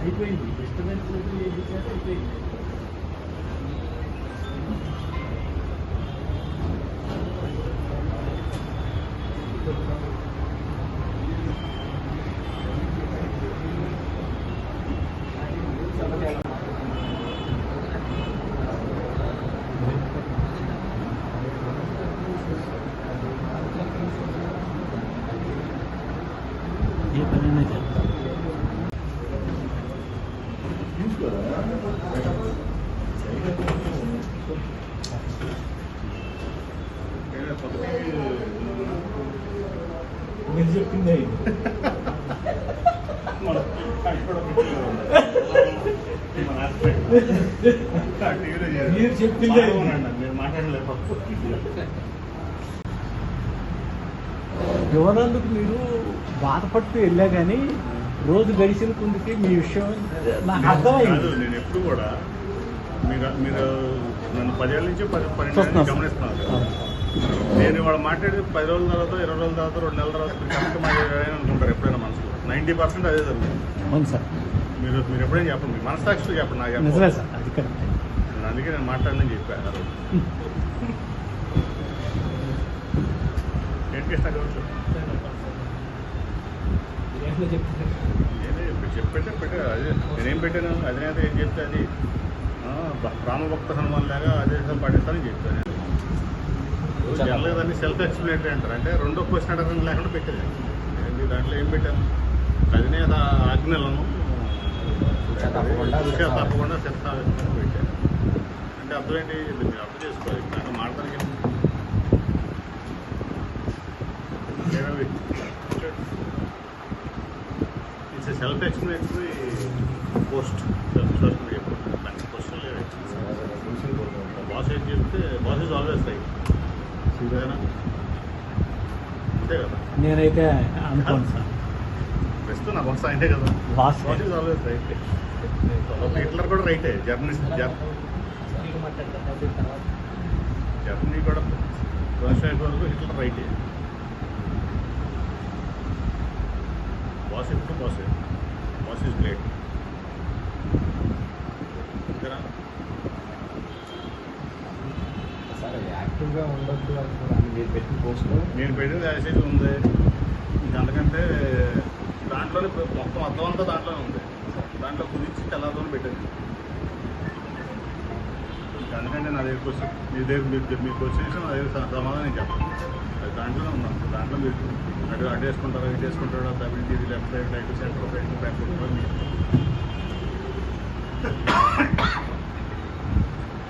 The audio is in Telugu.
అయిపోయింది డిస్టర్బెన్స్ అయిపోయింది ఏ మీరు చెప్పింది మీరు చెప్పిందే. మీరు మాట్లాడలేదు ఇవ్వనందుకు మీరు బాధపడుతూ వెళ్ళా కానీ రోజు గడిచిన కొందుకి మీ విషయం నాకు అర్థమైంది. నేను ఎప్పుడు కూడా మీరు మీరు నన్ను పదేళ్ళ నుంచి పది పన్నెండు కదా. నేను ఇవాళ మాట్లాడి పది రోజుల తర్వాత ఇరవై రోజుల తర్వాత రెండు నెలల తర్వాత మీరు కరెక్ట్ మాట్లాడారని అనుకుంటారు ఎప్పుడైనా మనసులో. నైంటీ పర్సెంట్ అదే జరుగుతుంది. అవును సార్. మీరు మీరు ఎప్పుడైనా చెప్పండి మీ మనసాక్షితో చెప్పండి నాకు నిజమే సార్ అది కరెక్ట్. నేను అందుకే నేను మాట్లాడనని చెప్పాను ఆ రోజు. ఏంటి కృష్ణ నేనే ఇప్పుడు చెప్పేటే పెట్టే అదే నేనేం పెట్టాను? అధినేత ఏం చెప్తే అది. రామభక్త హనుమాన్ లాగా అదే పాటిస్తానని చెప్పాను. జనరల్గా సెల్ఫ్ ఎక్స్ప్లెనేటరీ అంటారు. అంటే రెండో క్వశ్చన్ అడగడం లేకుండా పెట్టేది. దాంట్లో ఏం పెట్టాను అధినేత ఆజ్ఞలను తప్పకుండా తప్పకుండా పెట్టాను అంటే అర్థం ఏంటి మీరు అర్థం చేసుకోవాలి దాంట్లో మాట్లాడడానికి it's self explanatory post social media దానికి క్వశ్చన్ లేదు. బాస్ ఏం చెప్తే బాస్ ఇస్ ఆల్వేస్ రైట్ అంతే కదా? నేనైతే అనుకోను సార్. నా బాస్ ఆయనే కదా. Boss boss is always right Hitler కూడా రైటే జర్నలిస్ట్ జర్ జర్మనీ కూడా రష్యా వరకు హిట్లర్ రైటే బాస్ ఎప్పుడు boss boss is great sir యాక్టివ్గా ఉండొద్దు అనుకున్నాను మీరు పెట్టిన పోస్ట్లో నేను పెట్టిన యాసేజ్ ఉంది. అందుకంటే దాంట్లోనే మొత్తం అర్థం అంతా దాంట్లోనే ఉంది. దాంట్లో కుదించి తెల్లారితో పెట్టింది ఇంకా అందుకంటే నా దగ్గరికి వచ్చి మీ దగ్గర మీరు మీకు క్వశ్చన్స్ నా దగ్గర సమాధానం చెప్పండి అది దాంట్లోనే ఉన్నాం దాంట్లో మీరు అటు అటు వేసుకుంటారా ఇటు వేసుకుంటారా తమిళ ఇది left right right centre right back